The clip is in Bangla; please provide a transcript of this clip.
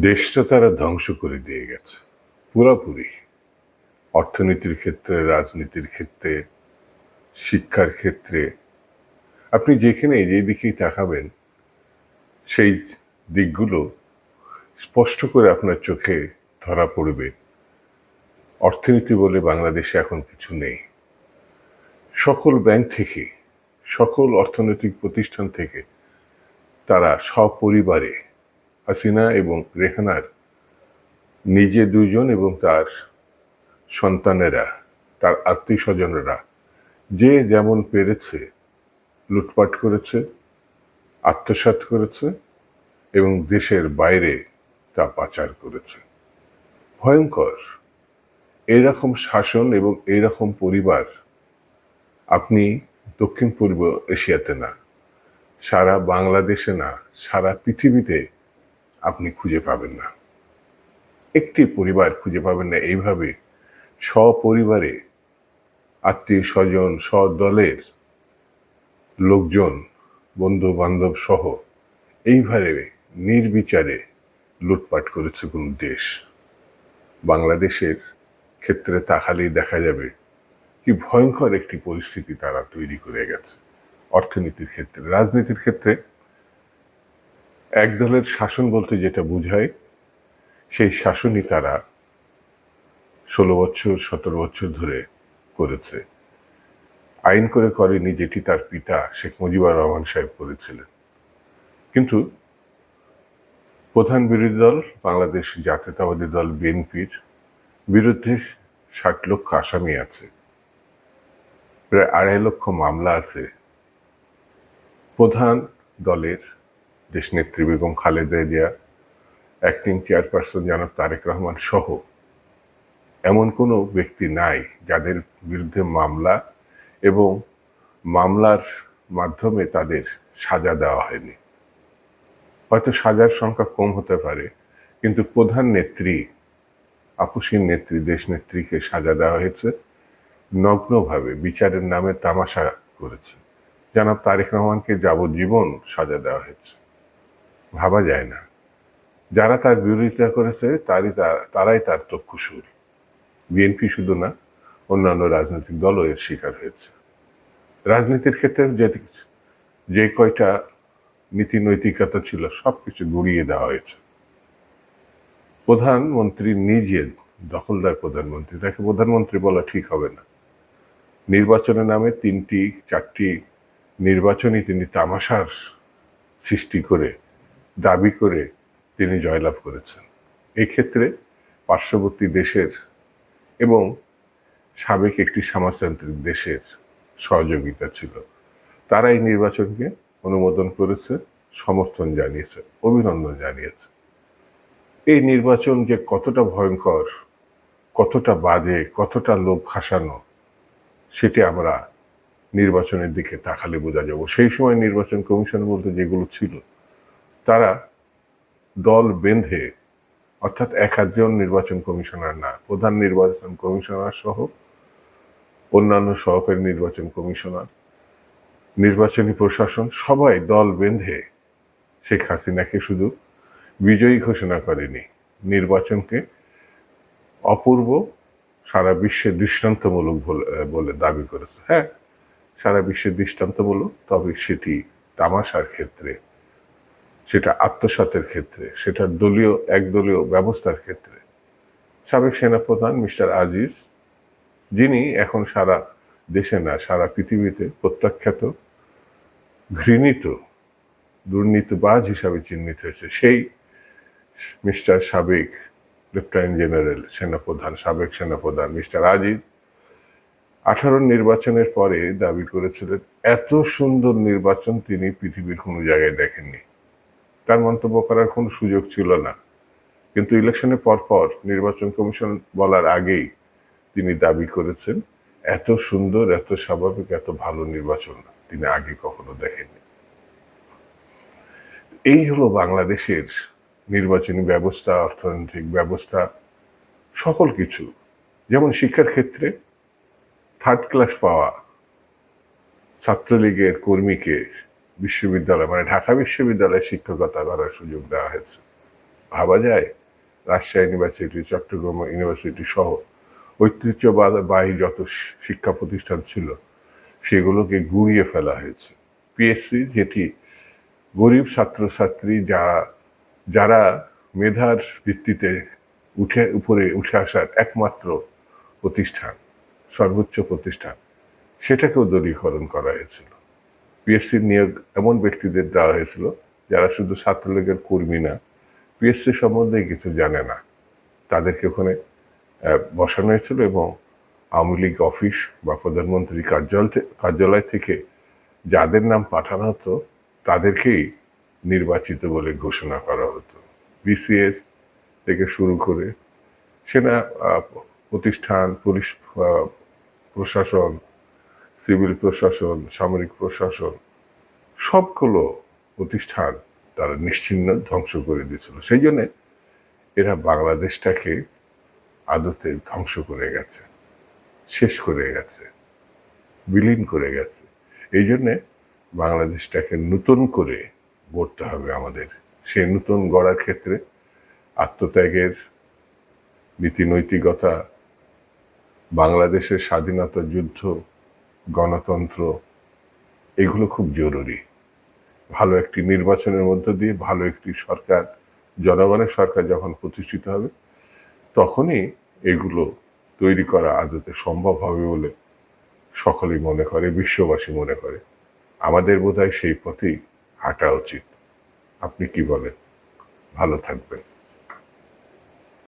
দেশটা তারা ধ্বংস করে দিয়ে গেছে। পুরোপুরি। অর্থনীতির ক্ষেত্রে, রাজনীতির ক্ষেত্রে, শিক্ষার ক্ষেত্রে। আপনি যেখানে যে দিকেই তাকাবেন, সেই দিকগুলো স্পষ্ট করে আপনার চোখে ধরা পড়বে। অর্থনীতি বলে বাংলাদেশে এখন কিছু নেই। সকল ব্যাংক থেকে, সকল অর্থনৈতিক প্রতিষ্ঠান থেকে তারা সপরিবারে হাসিনা এবং রেহানার, নিজে দুজন এবং তার সন্তানেরা, তার আত্মীয় স্বজনেরা যে যেমন পেরেছে, লুটপাট করেছে, আত্মসাৎ করেছে এবং দেশের বাইরে তা পাচার করেছে। ভয়ঙ্কর। এইরকম শাসন এবং এইরকম পরিবার আপনি দক্ষিণ পূর্ব এশিয়াতে না, সারা বাংলাদেশে না, সারা পৃথিবীতে আপনি খুঁজে পাবেন না। একটি পরিবার খুঁজে পাবেন না এইভাবে সপরিবারে আত্মীয় স্বজন, সদলের লোকজন বন্ধু বান্ধব সহ এইভাবে নির্বিচারে লুটপাট করেছে কোন দেশ। বাংলাদেশের ক্ষেত্রে তাকালেই দেখা যাবে কি ভয়ঙ্কর একটি পরিস্থিতি তারা তৈরি করে গেছে। অর্থনীতির ক্ষেত্রে, রাজনীতির ক্ষেত্রে এক দলের শাসন বলতে যেটা বোঝায়, সেই শাসনই তারা ষোলো বছর, সতেরো বছর ধরে করেছে। আইন করে করেনি যেটি তার পিতা শেখ মুজিবুর রহমান সাহেব করেছিলেন। কিন্তু প্রধান বিরোধী দল বাংলাদেশ জাতীয়তাবাদী দল বিএনপির বিরুদ্ধে ষাট লক্ষ আসামি আছে। প্রায় আড়াই লক্ষ মামলা আছে। প্রধান দলের দেশনেত্রী বেগম খালেদা জিয়া অ্যাক্টিং চেয়ারপারসন জনাব তারেক রহমান সহ এমন কোনো ব্যক্তি নাই যাদের বিরুদ্ধে মামলা এবং মামলার মাধ্যমে তাদের সাজা দেওয়া হয়নি। হয়তো সাজার সংখ্যা কম হতে পারে, কিন্তু প্রধান নেত্রী, আপসীন নেত্রী, দেশ নেত্রীকে সাজা দেওয়া হয়েছে। নগ্নভাবে বিচারের নামে তামাশা করেছে। জানাব তারেক রহমানকে যাবজ্জীবন সাজা দেওয়া হয়েছে। ভাবা যায় না। যারা তার বিরোধিতা করেছে, তারই তারাই তার চক্ষুসুর বিএনপি শুধু না, অন্যান্য রাজনৈতিক দলও এর শিকার হয়েছে। রাজনীতির ক্ষেত্রে যে যে কয়টা নীতি নৈতিকতা ছিল সব কিছু গড়িয়ে দেওয়া হয়েছে। প্রধানমন্ত্রী নিজে দখলদার প্রধানমন্ত্রী, তাকে প্রধানমন্ত্রী বলা ঠিক হবে না। নির্বাচনের নামে তিনটি, চারটি নির্বাচনই তিনি তামাশার সৃষ্টি করে দাবি করে তিনি জয়লাভ করেছেন। এই ক্ষেত্রে পার্শ্ববর্তী দেশের এবং সাবেক একটি সমাজতান্ত্রিক দেশের সহযোগিতা ছিল। তারা এই নির্বাচনকে অনুমোদন করেছে, সমর্থন জানিয়েছে, অভিনন্দন জানিয়েছে। এই নির্বাচন যে কতটা ভয়ঙ্কর, কতটা বাজে, কতটা লোক খাসানো, সেটি আমরা নির্বাচনের দিকে তাকালে বোঝা যাব। সেই সময় নির্বাচন কমিশন বলতে যেগুলো ছিল তারা দল বেঁধে, অর্থাৎ এক একজন নির্বাচন কমিশনার না, প্রধান নির্বাচন কমিশনার সহ অন্যান্য সহকারী নির্বাচন কমিশনার, নির্বাচনী প্রশাসন সবাই দল বেঁধে শেখ হাসিনাকে শুধু বিজয়ী ঘোষণা করেনি, নির্বাচনকে অপূর্ব সারা বিশ্বে দৃষ্টান্তমূলক বলে দাবি করেছে। হ্যাঁ সারা বিশ্বে দৃষ্টান্তমূলক, তবে সেটি তামাশার ক্ষেত্রে সেটা আত্মসাতের ক্ষেত্রে, সেটা দলীয়, একদলীয় ব্যবস্থার ক্ষেত্রে। সাবেক সেনাপ্রধান মিস্টার আজিজ, যিনি এখন সারা দেশে না, সারা পৃথিবীতে প্রত্যাখ্যাত, ঘৃণিত, দুর্নীতিবাজ হিসাবে চিহ্নিত হয়েছে। সেই মিস্টার সাবেক লেফটেন্যান্ট জেনারেল সেনাপ্রধান, সাবেক সেনাপ্রধান মিস্টার আজিজ আঠারো নির্বাচনের পরে দাবি করেছিলেন, এত সুন্দর নির্বাচন তিনি পৃথিবীর কোনো জায়গায় দেখেননি। তার মন্তব্য করার কোনো সুযোগ ছিল না। কিন্তু ইলেকশনের পরপর নির্বাচন কমিশন বলার আগেই তিনি দাবি করেছেন, এত সুন্দর, এত স্বাভাবিক, এত ভালো নির্বাচন তিনি আগে কখনো দেখেননি। এই হলো বাংলাদেশের নির্বাচনী ব্যবস্থা, অর্থনৈতিক ব্যবস্থা, সকল কিছু। যেমন শিক্ষার ক্ষেত্রে থার্ড ক্লাস পাওয়া ছাত্রলীগের কর্মীকে বিশ্ববিদ্যালয় মানে ঢাকা বিশ্ববিদ্যালয়ে শিক্ষকতা করার সুযোগ দেওয়া হয়েছে। ভাবা যায়, রাজশাহী ইউনিভার্সিটি চট্টগ্রাম ইউনিভার্সিটি সহ ঐতিহ্যবাহী যত শিক্ষা প্রতিষ্ঠান ছিল, সেগুলোকে গুঁড়িয়ে ফেলা হয়েছে। পিএসসি যেটি গরিব ছাত্রছাত্রী যা, যারা মেধার ভিত্তিতে উঠে, উপরে উঠে আসার একমাত্র প্রতিষ্ঠান, সর্বোচ্চ প্রতিষ্ঠান, সেটাকেও দলীয়করণ করা হয়েছিল। পিএসসির নিয়োগ এমন ব্যক্তিদের দেওয়া হয়েছিল যারা শুধু ছাত্রলীগের কর্মী না পিএসসি সম্বন্ধে কিছু জানে না। তাদেরকে ওখানে বসানো হয়েছিল এবং আওয়ামী লীগ অফিস বা প্রধানমন্ত্রী কার্যালয় কার্যালয় থেকে যাদের নাম পাঠানো হতো, তাদেরকেই নির্বাচিত বলে ঘোষণা করা হতো। বিসিএস থেকে শুরু করে সেনা প্রতিষ্ঠান, পুলিশ প্রশাসন সিভিল প্রশাসন, সামরিক প্রশাসন, সবগুলো প্রতিষ্ঠান তারা নিশ্চিহ্ন ধ্বংস করে দিয়েছিল। সেই জন্যে এরা বাংলাদেশটাকে আদতে ধ্বংস করে গেছে, শেষ করে গেছে, বিলীন করে গেছে। এই জন্যে বাংলাদেশটাকে নতুন করে গড়তে হবে আমাদের। সেই নতুন গড়ার ক্ষেত্রে আত্মত্যাগের নীতিনৈতিকতা, বাংলাদেশের স্বাধীনতা যুদ্ধ গণতন্ত্র, এগুলো খুব জরুরি। ভালো একটি নির্বাচনের মধ্য দিয়ে ভালো একটি সরকার, জনগণের সরকার যখন প্রতিষ্ঠিত হবে, তখনই এগুলো তৈরি করা আদতে সম্ভব হবে বলে সকলেই মনে করে, বিশ্ববাসী মনে করে। আমাদের বোধহয় সেই পথেই হাঁটা উচিত। আপনি কি বলেন? ভালো থাকবেন।